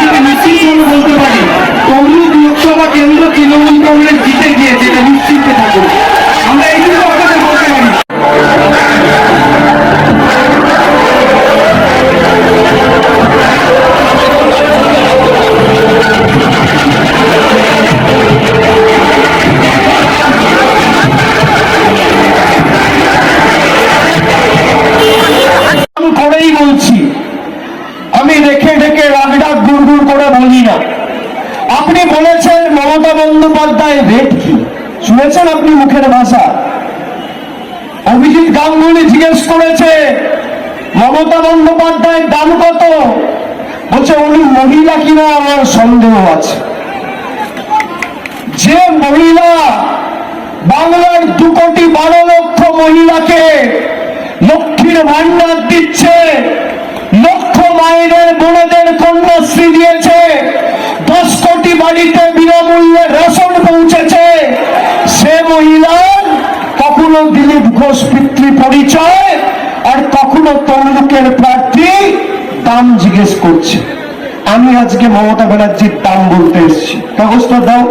থেকে নিশ্চিতভাবে বলতে পারি তমলুক লোকসভা কেন্দ্র তৃণমূল কংগ্রেস জিতে গিয়েছে এটা নিশ্চিত থাকুন। আপনি বলেছেন মমতা বন্দ্যোপাধ্যায় রেট কি শুনেছেন আপনি মুখের ভাষা? অভিজিৎ গাঙ্গুলি জিজ্ঞেস করেছে, মমতা বন্দ্যোপাধ্যায়ের দাম কত? বলছে, উনি মহিলা কিনা আমার সন্দেহ আছে। যে মহিলা বাংলার দু কোটি বারো লক্ষ মহিলাকে লক্ষ্মীর ভান্ডার দিচ্ছে লক্ষ মায়ের বোনেদের কন্যাশ্রী দিয়েছে বাড়িতে বিনামূল্যে রেশন পৌঁছেছে সে মহিলার কখনো দিলীপ ঘোষ পিতৃ পরিচয় আর কখনো তমলুকের প্রার্থী দাম জিজ্ঞেস করছে। আমি আজকে মমতা ব্যানার্জির দাম বলতে এসেছি। কাগজটা দাও।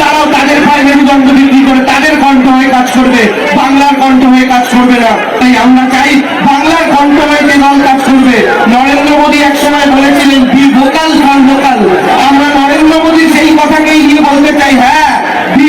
তারাও তাদের পায়ে মেরুদণ্ড বিক্রি করে তাদের কণ্ঠ হয়ে কাজ করবে। বাংলার কণ্ঠ হয়ে কাজ করবে না। তাই আমরা চাই বাংলার কণ্ঠ হয়ে কাজ করবে। নরেন্দ্র মোদী একসময় বলেছিলেন বি ভোকাল ফর লোকাল আমরা নরেন্দ্র মোদীর সেই কথাকেই নিয়ে বলতে চাই হ্যাঁ বি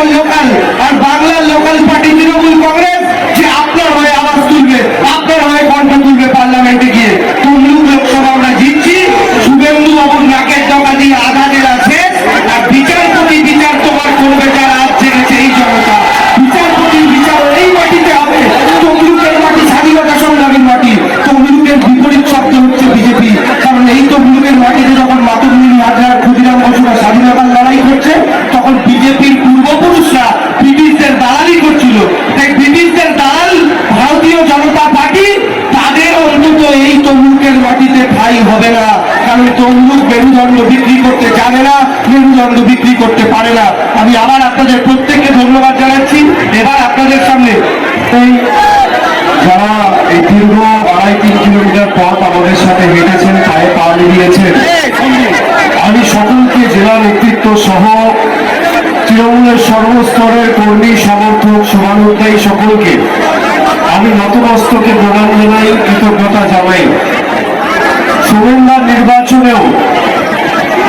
ভোকাল লোকাল আর বাংলার লোকাল পার্টি তৃণমূল কংগ্রেস, যে আপনার হয়ে আওয়াজ তুলবে, আপনার হয়ে কণ্ঠ তুলবে পার্লামেন্টে গিয়ে। তমলুক লোকসভা আমরা জিতছি, শুভেন্দু বাবুর নাকের ডকা দিয়ে আধা জেলা শেষ, আর বিচারপতি বিচার তোমার করবে যারা আজ জেনেছে এই জনতা। বিচারপতি বিচার এই মাটিতে হবে। তমলুকের মাটি স্বাধীনতা সংগ্রামীর মাটি। তমলুকের বিপরীত শব্দ হচ্ছে বিজেপি। কারণ এই তমলুকের মাটিতে যখন মাতঙ্গিনী হাজার ক্ষুদিরাম বসুরা স্বাধীনতার লড়াই করছে তখন বিজেপির পূর্বপুরুষরা ব্রিটিশদের দালালি করছিল তাই ব্রিটিশদের দালাল ভারতীয় জনতা পার্টি তাদের অন্তত এই তমলুকের মাটিতে ঠাই হবে না কারণ তমলুক মেরুদণ্ড বিক্রি করতে জানে না, মেরুদণ্ড বিক্রি করতে পারে না। আমি আবার আপনাদের প্রত্যেককে ধন্যবাদ জানাচ্ছি। এবার আপনাদের সামনে এই যারা এই দীর্ঘ আড়াই তিন কিলোমিটার পথ আমাদের সাথে হেঁটেছেন, পায়ে পা মিলিয়েছেন আমি সকলকে জেলা নেতৃত্ব সহ তৃণমূলের সর্বস্তরের কর্মী, সমর্থক শুভানুধ্যায়ী সকলকে আমি নতমস্তকে প্রণাম জানাই, কৃতজ্ঞতা জানাই। শুভেন্দার নির্বাচনেও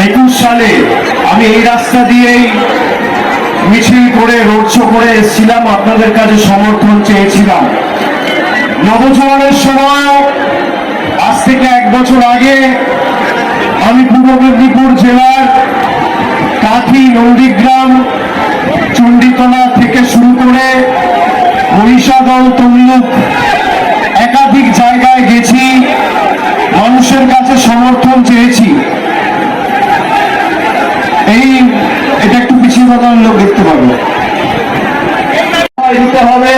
একুশ সালে আমি এই রাস্তা দিয়েই মিছিল করে, রোড শো করে এসেছিলাম। আপনাদের কাছে সমর্থন চেয়েছিলাম। নবজোয়ারের সময়, আজ থেকে এক বছর আগে, আমি পূর্ব মেদিনীপুর জেলার কাঁথি নন্দীগ্রাম, চণ্ডীতলা থেকে শুরু করে মহিষাদল, তমলুক দিতে হবে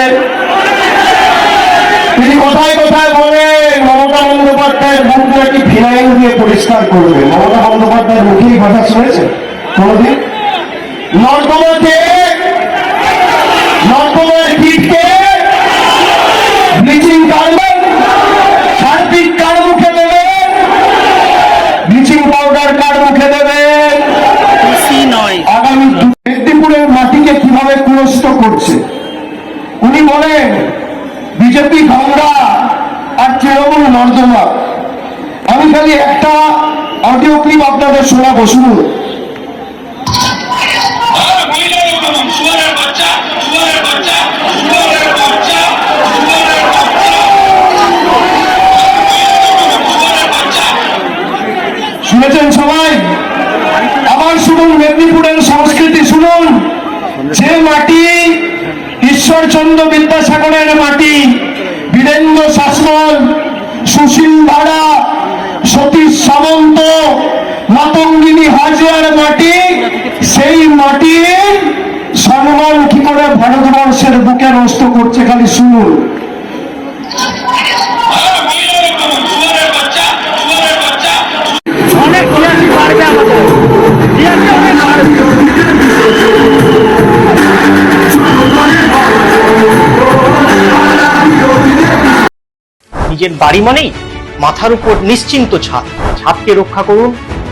তিনি কোথায় কোথায় বলেন, মমতা বন্দ্যোপাধ্যায়ের মুখ নাকি ফিনাইল দিয়ে পরিষ্কার করবে? মমতা বন্দ্যোপাধ্যায়ের মুখে এই কথা শুনেছে কোনদিন? নর্দমাকে নর্দমার কীটকে ব্লিচিং পাউডার হার্পিক কার মুখে দেবেন ব্লিচিং পাউডার কার মুখে দেবেন খুশি নয় আগামী দু- মেদিনীপুরের মাটিকে কীভাবে কুরস্ত করছে উনি বলেন বিজেপি গঙ্গা আর তৃণমূল নর্দমা আমি খালি একটা অডিও ক্লিপ আপনাদের শোনাবো, শুনুন। শুনেছেন সবাই? আবার শুনুন, মেদিনীপুরের সংস্কৃতি, শুনুন। যে মাটি ঈশ্বরচন্দ্র বিদ্যাসাগরের মাটি, বীরেন্দ্র শাসমল সুশীল ভাড়া সতীশ সামন্ত মাতঙ্গিনী হাজিয়ার মাটি সেই মাটির সম্মান কি করে ভারতবর্ষের বুকে নষ্ট করছে খালি শুনুন। নিজের বাড়ি মানেই মাথার উপর নিশ্চিন্ত ছাদ। ছাদকে রক্ষা করুন